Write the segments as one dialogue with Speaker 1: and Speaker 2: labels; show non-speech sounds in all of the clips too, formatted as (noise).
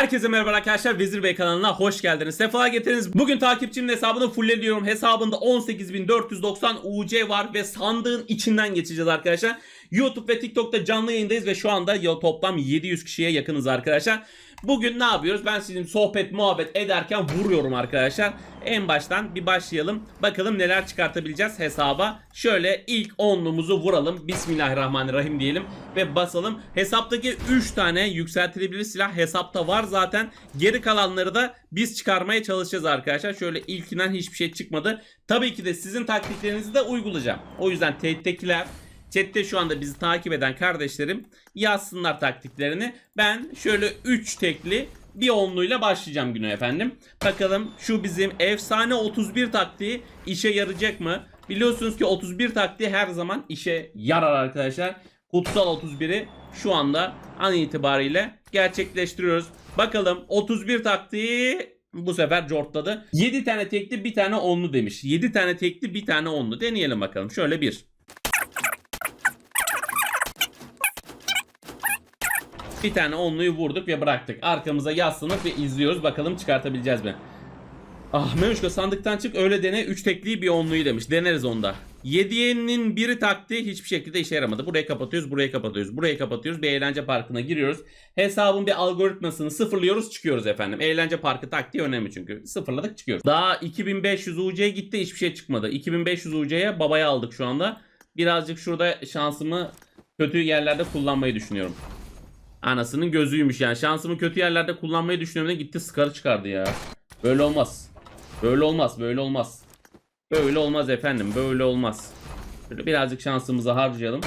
Speaker 1: Herkese merhaba arkadaşlar Vezir Bey kanalına hoş geldiniz. Sefa getirdiniz. Bugün takipçimin hesabını fullediyorum. Hesabında 18.490 UC var ve sandığın içinden geçeceğiz arkadaşlar. YouTube ve TikTok'ta canlı yayındayız ve şu anda toplam 700 kişiye yakınız arkadaşlar. Bugün ne yapıyoruz? Ben sizin sohbet muhabbet ederken vuruyorum arkadaşlar. En baştan bir başlayalım. Bakalım neler çıkartabileceğiz hesaba. Şöyle ilk onluğumuzu vuralım. Bismillahirrahmanirrahim diyelim ve basalım. Hesaptaki 3 tane yükseltilebilir silah hesapta var zaten. Geri kalanları da biz çıkarmaya çalışacağız arkadaşlar. Şöyle ilkinden hiçbir şey çıkmadı. Tabii ki de sizin taktiklerinizi de uygulayacağım. O yüzden tehdittekiler Chat'te şu anda bizi takip eden kardeşlerim yazsınlar taktiklerini. Ben şöyle 3 tekli bir onluyla başlayacağım güne efendim. Bakalım şu bizim efsane 31 taktiği işe yarayacak mı? Biliyorsunuz ki 31 taktiği her zaman işe yarar arkadaşlar. Kutsal 31'i şu anda an itibariyle gerçekleştiriyoruz. Bakalım 31 taktiği bu sefer cortladı. 7 tane tekli bir tane onlu demiş. 7 tane tekli bir tane onlu. Deneyelim bakalım. Şöyle bir. Bir tane onluyu vurduk ve bıraktık. Arkamıza yaslanıp ve izliyoruz. Bakalım çıkartabileceğiz mi? Ah Mevuşka sandıktan çık öyle dene 3 tekliği bir onluyu demiş. Deneriz onda. 7'yenin biri taktiği hiçbir şekilde işe yaramadı. Burayı kapatıyoruz, burayı kapatıyoruz, burayı kapatıyoruz. Bir eğlence parkına giriyoruz. Hesabın bir algoritmasını sıfırlıyoruz, çıkıyoruz efendim. Eğlence parkı taktiği önemli çünkü. Sıfırladık, çıkıyoruz. Daha 2500 UC gitti, hiçbir şey çıkmadı. 2500 UC'ye babaya aldık şu anda. Birazcık şurada şansımı kötü yerlerde kullanmayı düşünüyorum. Anasının gözüymüş yani. Şansımı kötü yerlerde kullanmayı düşünüyorum. Gitti skarı çıkardı ya. Böyle olmaz. Böyle olmaz. Böyle olmaz. Böyle olmaz efendim. Böyle olmaz. Şöyle birazcık şansımızı harcayalım.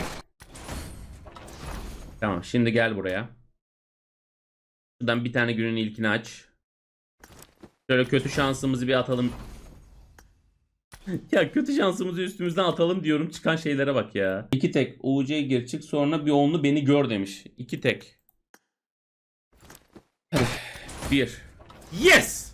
Speaker 1: Tamam şimdi gel buraya. Şuradan bir tane günün ilkini aç. Şöyle kötü şansımızı bir atalım. ya kötü şansımızı üstümüzden atalım diyorum. Çıkan şeylere bak ya. İki tek UC gir çık sonra bir onlu beni gör demiş. İki tek. Bir. Yes!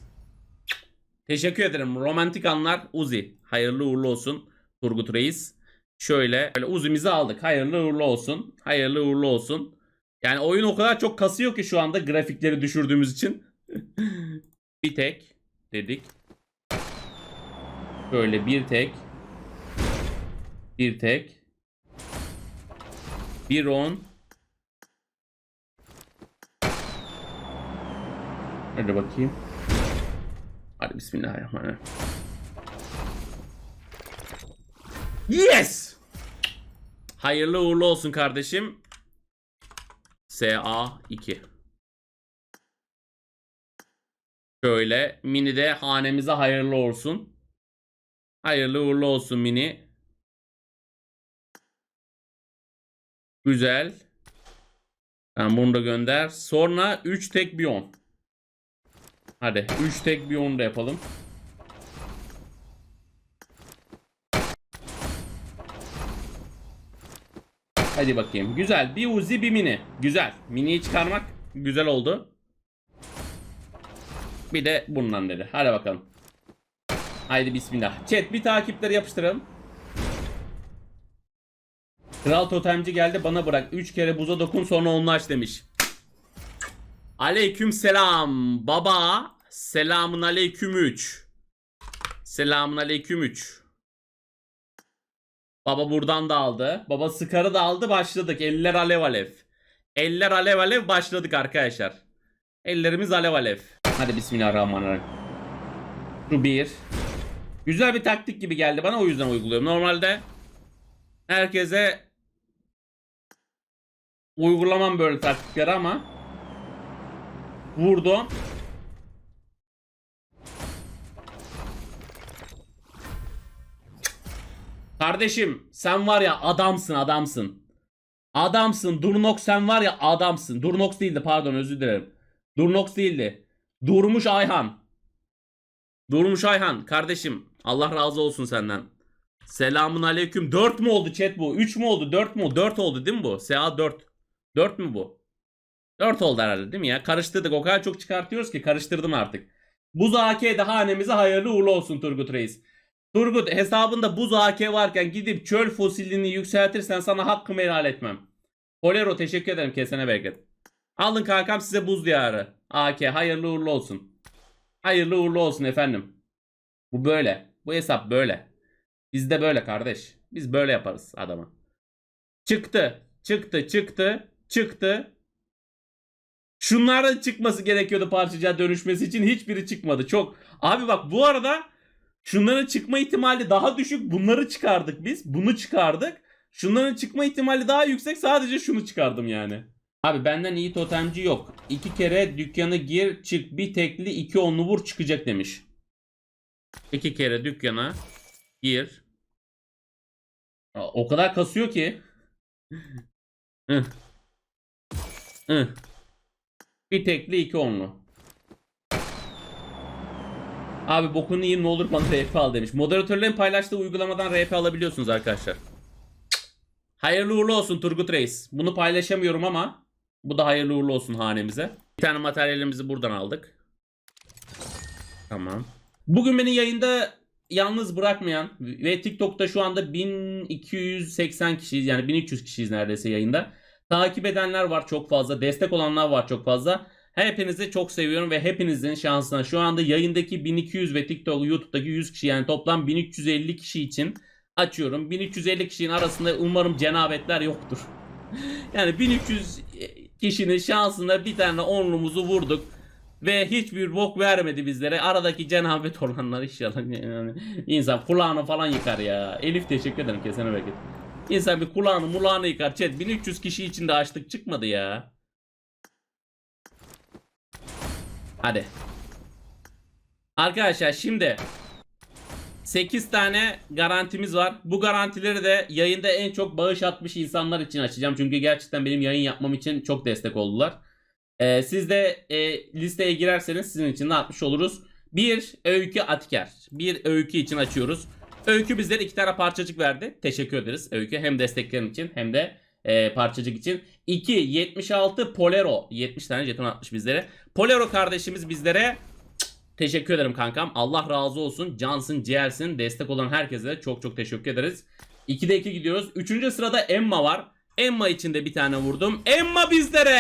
Speaker 1: Teşekkür ederim. Romantik anlar Uzi. Hayırlı uğurlu olsun Turgut Reis. Şöyle böyle Uzi'mizi aldık. Hayırlı uğurlu olsun. Hayırlı uğurlu olsun. Yani oyun o kadar çok kasıyor ki şu anda grafikleri düşürdüğümüz için. (laughs) bir tek dedik. Böyle bir tek. Bir tek. Bir on. Hadi bakayım. Hadi bismillahirrahmanirrahim. Yes! Hayırlı uğurlu olsun kardeşim. SA2. Şöyle mini de hanemize hayırlı olsun. Hayırlı uğurlu olsun mini. Güzel. Ben bunu da gönder. Sonra 3 tek bir 10. Hadi 3 tek bir 10 da yapalım. Hadi bakayım. Güzel. Bir Uzi bir mini. Güzel. Miniyi çıkarmak güzel oldu. Bir de bundan dedi. Hadi bakalım. Haydi bismillah. Chat bir takipleri yapıştıralım. Kral totemci geldi bana bırak. 3 kere buza dokun sonra onu aç demiş. Aleyküm selam baba. Selamun aleyküm 3. Selamun aleyküm 3. Baba buradan da aldı. Baba sıkarı da aldı başladık. Eller alev alev. Eller alev alev başladık arkadaşlar. Ellerimiz alev alev. Hadi bismillahirrahmanirrahim. Şu bir. Güzel bir taktik gibi geldi bana o yüzden uyguluyorum. Normalde herkese uygulamam böyle taktikleri ama vurdum. Kardeşim sen var ya adamsın adamsın. Adamsın. Durnox sen var ya adamsın. Durnox değildi pardon özür dilerim. Durnox değildi. Durmuş Ayhan. Durmuş Ayhan kardeşim Allah razı olsun senden. Selamun aleyküm. 4 mü oldu chat bu? 3 mü oldu? 4 mü oldu? 4 oldu değil mi bu? SA 4. 4 mü bu? 4 oldu herhalde değil mi ya? Karıştırdık. O kadar çok çıkartıyoruz ki karıştırdım artık. Buz AK'de hanemize hayırlı uğurlu olsun Turgut Reis. Turgut hesabında buz AK varken gidip çöl fosilini yükseltirsen sana hakkımı helal etmem. Polero teşekkür ederim kesene bereket. Alın kankam size buz diyarı. AK hayırlı uğurlu olsun. Hayırlı uğurlu olsun efendim. Bu böyle. Bu hesap böyle. Bizde böyle kardeş. Biz böyle yaparız adamı. Çıktı. Çıktı. Çıktı. Çıktı. Şunların çıkması gerekiyordu parçacığa dönüşmesi için. Hiçbiri çıkmadı. Çok. Abi bak bu arada şunların çıkma ihtimali daha düşük. Bunları çıkardık biz. Bunu çıkardık. Şunların çıkma ihtimali daha yüksek. Sadece şunu çıkardım yani. Abi benden iyi totemci yok. İki kere dükkanı gir çık bir tekli iki onlu vur çıkacak demiş. İki kere dükkana gir. O kadar kasıyor ki. Hı. Hı. Bir tekli iki onlu. Abi bokunu yiyeyim ne olur bana RP al demiş. Moderatörlerin paylaştığı uygulamadan RP alabiliyorsunuz arkadaşlar. Hayırlı uğurlu olsun Turgut Reis. Bunu paylaşamıyorum ama bu da hayırlı uğurlu olsun hanemize. Bir tane materyalimizi buradan aldık. Tamam. Bugün beni yayında yalnız bırakmayan ve TikTok'ta şu anda 1280 kişiyiz yani 1300 kişiyiz neredeyse yayında. Takip edenler var çok fazla, destek olanlar var çok fazla. Hepinizi çok seviyorum ve hepinizin şansına şu anda yayındaki 1200 ve TikTok, YouTube'daki 100 kişi yani toplam 1350 kişi için açıyorum. 1350 kişinin arasında umarım cenabetler yoktur. (laughs) yani 1300 kişinin şansına bir tane onlumuzu vurduk. Ve hiçbir bok vermedi bizlere. Aradaki cenabet (laughs) olanlar inşallah yani insan kulağını falan yıkar ya. Elif teşekkür ederim kesene bereket. İnsan bir kulağını mulağını yıkar. Chat 1300 kişi için de açlık çıkmadı ya. Hadi. Arkadaşlar şimdi 8 tane garantimiz var. Bu garantileri de yayında en çok bağış atmış insanlar için açacağım. Çünkü gerçekten benim yayın yapmam için çok destek oldular. Ee, siz de e, listeye girerseniz sizin için de atmış oluruz. Bir Öykü Atiker. Bir Öykü için açıyoruz. Öykü bizlere iki tane parçacık verdi. Teşekkür ederiz Öykü. Hem desteklerin için hem de e, parçacık için. 2 76 Polero. 70 tane jeton atmış bizlere. Polero kardeşimiz bizlere Teşekkür ederim kankam. Allah razı olsun. Cansın, ciğersin. Destek olan herkese çok çok teşekkür ederiz. 2'de 2 gidiyoruz. 3. sırada Emma var. Emma için de bir tane vurdum. Emma bizlere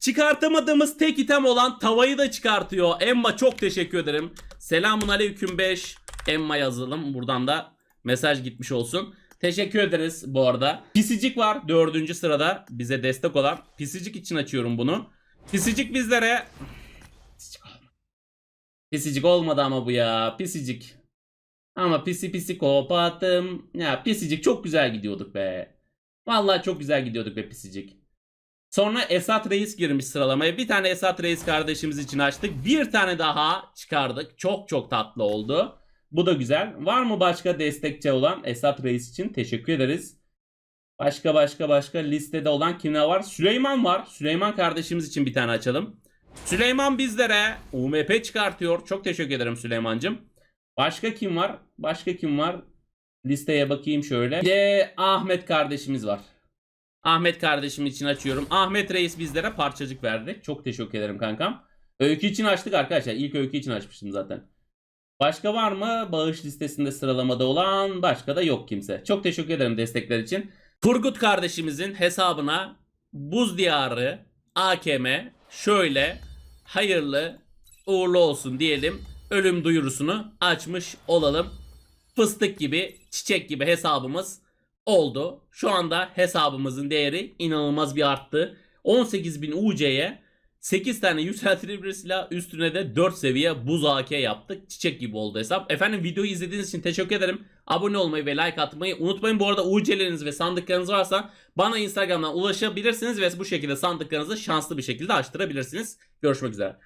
Speaker 1: çıkartamadığımız tek item olan tavayı da çıkartıyor. Emma çok teşekkür ederim. Selamun aleyküm 5. Emma yazalım. Buradan da mesaj gitmiş olsun. Teşekkür ederiz bu arada. Pisicik var 4. sırada bize destek olan. Pisicik için açıyorum bunu. Pisicik bizlere Pisicik olmadı ama bu ya. Pisicik. Ama pisi pisi kopatım. Ya pisicik çok güzel gidiyorduk be. Vallahi çok güzel gidiyorduk be pisicik. Sonra Esat Reis girmiş sıralamaya. Bir tane Esat Reis kardeşimiz için açtık. Bir tane daha çıkardık. Çok çok tatlı oldu. Bu da güzel. Var mı başka destekçi olan Esat Reis için? Teşekkür ederiz. Başka başka başka listede olan kimler var? Süleyman var. Süleyman kardeşimiz için bir tane açalım. Süleyman bizlere UMP çıkartıyor. Çok teşekkür ederim Süleyman'cım. Başka kim var? Başka kim var? Listeye bakayım şöyle. Bir de Ahmet kardeşimiz var. Ahmet kardeşim için açıyorum. Ahmet Reis bizlere parçacık verdi. Çok teşekkür ederim kankam. Öykü için açtık arkadaşlar. İlk öykü için açmıştım zaten. Başka var mı? Bağış listesinde sıralamada olan başka da yok kimse. Çok teşekkür ederim destekler için. Turgut kardeşimizin hesabına Buz Diyarı AKM şöyle hayırlı uğurlu olsun diyelim. Ölüm duyurusunu açmış olalım. Fıstık gibi, çiçek gibi hesabımız oldu. Şu anda hesabımızın değeri inanılmaz bir arttı. 18.000 UC'ye 8 tane yükseltilebilir silah üstüne de 4 seviye buz AK yaptık. Çiçek gibi oldu hesap. Efendim videoyu izlediğiniz için teşekkür ederim. Abone olmayı ve like atmayı unutmayın. Bu arada UC'leriniz ve sandıklarınız varsa bana Instagram'dan ulaşabilirsiniz ve bu şekilde sandıklarınızı şanslı bir şekilde açtırabilirsiniz. Görüşmek üzere.